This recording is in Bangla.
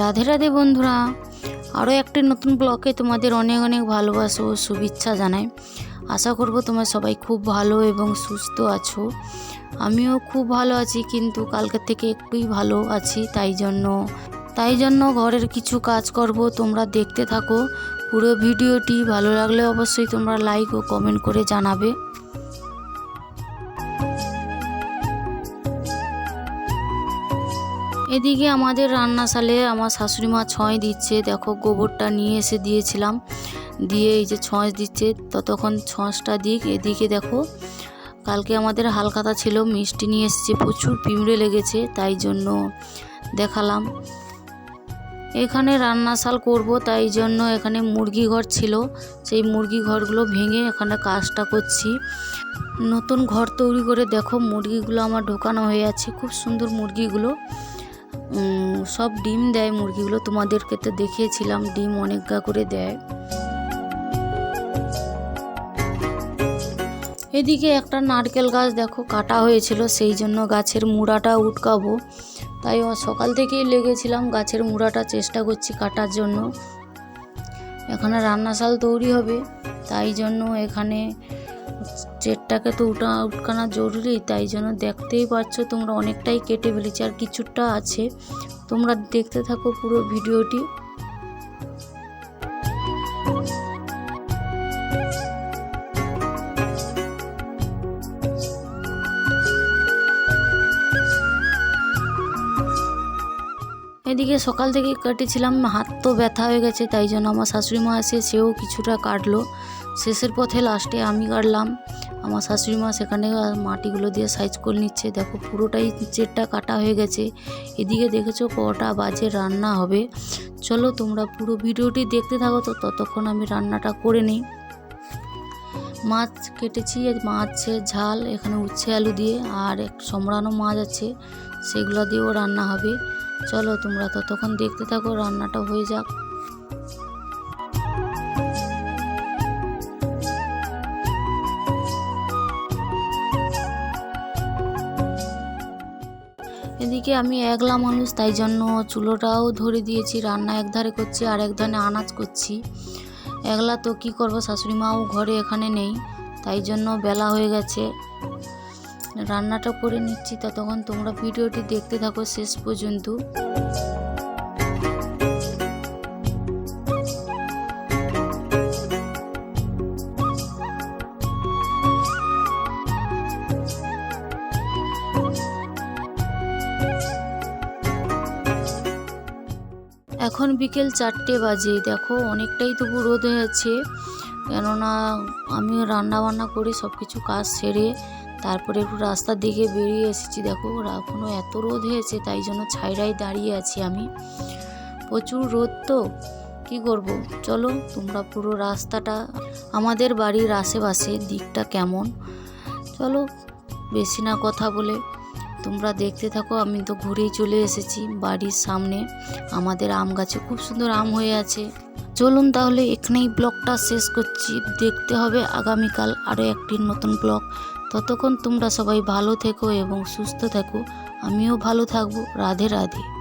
রাধে রাধে বন্ধুরা। আরও একটি নতুন ব্লকে তোমাদের অনেক অনেক ভালোবাসা ও শুভেচ্ছা জানাই। আশা করব তোমরা সবাই খুব ভালো এবং সুস্থ আছো। আমিও খুব ভালো আছি, কিন্তু কালকের থেকে একটুই ভালো আছি, তাই জন্য তাই জন্য ঘরের কিছু কাজ করব, তোমরা দেখতে থাকো। পুরো ভিডিওটি ভালো লাগলে অবশ্যই তোমরা লাইক ও কমেন্ট করে জানাবে। এদিকে আমাদের রান্নাশালে আমার শাশুড়ি মা ছয় দিচ্ছে। দেখো, গোবরটা নিয়ে এসে দিয়েছিলাম। দিয়ে এই যে ছঁচ দিচ্ছে ততক্ষণ ছঁচটা দিক। এদিকে দেখো, কালকে আমাদের হালকাতা ছিল, মিষ্টি নিয়ে এসছে, প্রচুর পিঁমড়ে লেগেছে, তাই জন্য দেখালাম। এখানে রান্নাশাল করব, তাই জন্য এখানে মুরগি ঘর ছিল। সেই মুরগি ঘরগুলো ভেঙে এখানে কাজটা করছি। নতুন ঘর তৈরি করে দেখো, মুরগিগুলো আমার ঢোকানো হয়ে আছে। খুব সুন্দর মুরগিগুলো। সব ডিম দেয় মুরগিগুলো। তোমাদেরকে তো দেখিয়েছিলাম, ডিম অনেক গা করে দেয়। এদিকে একটা নারকেল গাছ দেখো, কাটা হয়েছিল, সেই জন্য গাছের মুড়াটা উটকাবো। তাই সকাল থেকেই লেগেছিলাম, গাছের মুড়াটা চেষ্টা করছি কাটার জন্য। এখানে রান্নাশাল তৈরি হবে, তাই জন্য এখানে চেটটাকে তো উঠা উটকানা জরুরি, তাই জন্য দেখতেই পাচ্ছ তোমরা অনেকটাই কেটে ফেলেছি আর কিছুটা আছে। তোমরা দেখতে থাকো পুরো ভিডিওটি। এদিকে সকাল থেকে কেটেছিলাম হাত তো ব্যথা হয়ে গেছে, তাই জন্য আমার শাশুড়ি মা এসে সেও কিছুটা কাটলো। শেষের পথে লাস্টে আমি কাটলাম আমার শাশুড়ি মা সেখানে মাটিগুলো দিয়ে সাইজ করে নিচ্ছে। দেখো পুরোটাই চেটটা কাটা হয়ে গেছে। এদিকে দেখেছ কটা বাজে রান্না হবে। চলো তোমরা পুরো ভিডিওটি দেখতে থাকো তো, ততক্ষণ আমি রান্নাটা করে নিই। মাছ কেটেছি মাছের ঝাল, এখানে উচ্ছে আলু দিয়ে, আর এক সমরানো মাছ আছে, সেগুলো দিয়েও রান্না হবে। চলো তোমরা ততক্ষণ দেখতে থাকো, রান্নাটা হয়ে যাক। এদিকে আমি একলা মানুষ, তাই জন্য চুলোটাও ধরে দিয়েছি, রান্না একধারে করছি আর এক একধারে আনাজ করছি। একলা তো কি করব, শাশুড়ি মাও ঘরে এখানে নেই, তাই জন্য বেলা হয়ে গেছে। রান্নাটা করে নিচ্ছি, ততক্ষণ তোমরা ভিডিওটি দেখতে থাকো শেষ পর্যন্ত। এখন বিকেল চারটে বাজে। দেখো, অনেকটাই তবু রোদ হয়েছে। কেননা, আমি রান্না বান্না করে সব কিছু কাজ সেরে তারপরে একটু রাস্তার দিকে বেরিয়ে এসেছি। দেখো এখনও এত রোদ হয়েছে, তাই জন্য ছাইরাই দাঁড়িয়ে আছি আমি। প্রচুর রোদ তো, কি করব? চলো, তোমরা পুরো রাস্তাটা, আমাদের বাড়ির আশেপাশে দিকটা কেমন? চলো, বেশি না কথা বলে। তোমরা দেখতে থাকো, আমি তো ঘুরেই চলে এসেছি বাড়ির সামনে। আমাদের আম গাছে খুব সুন্দর আম হয়ে আছে। চলুন তাহলে এখানেই ব্লগটা শেষ করছি। দেখতে হবে আগামীকাল আরও একটি নতুন ব্লগ। ততক্ষণ তোমরা সবাই ভালো থেকো এবং সুস্থ থেকো। আমিও ভালো থাকব। রাধে রাধে।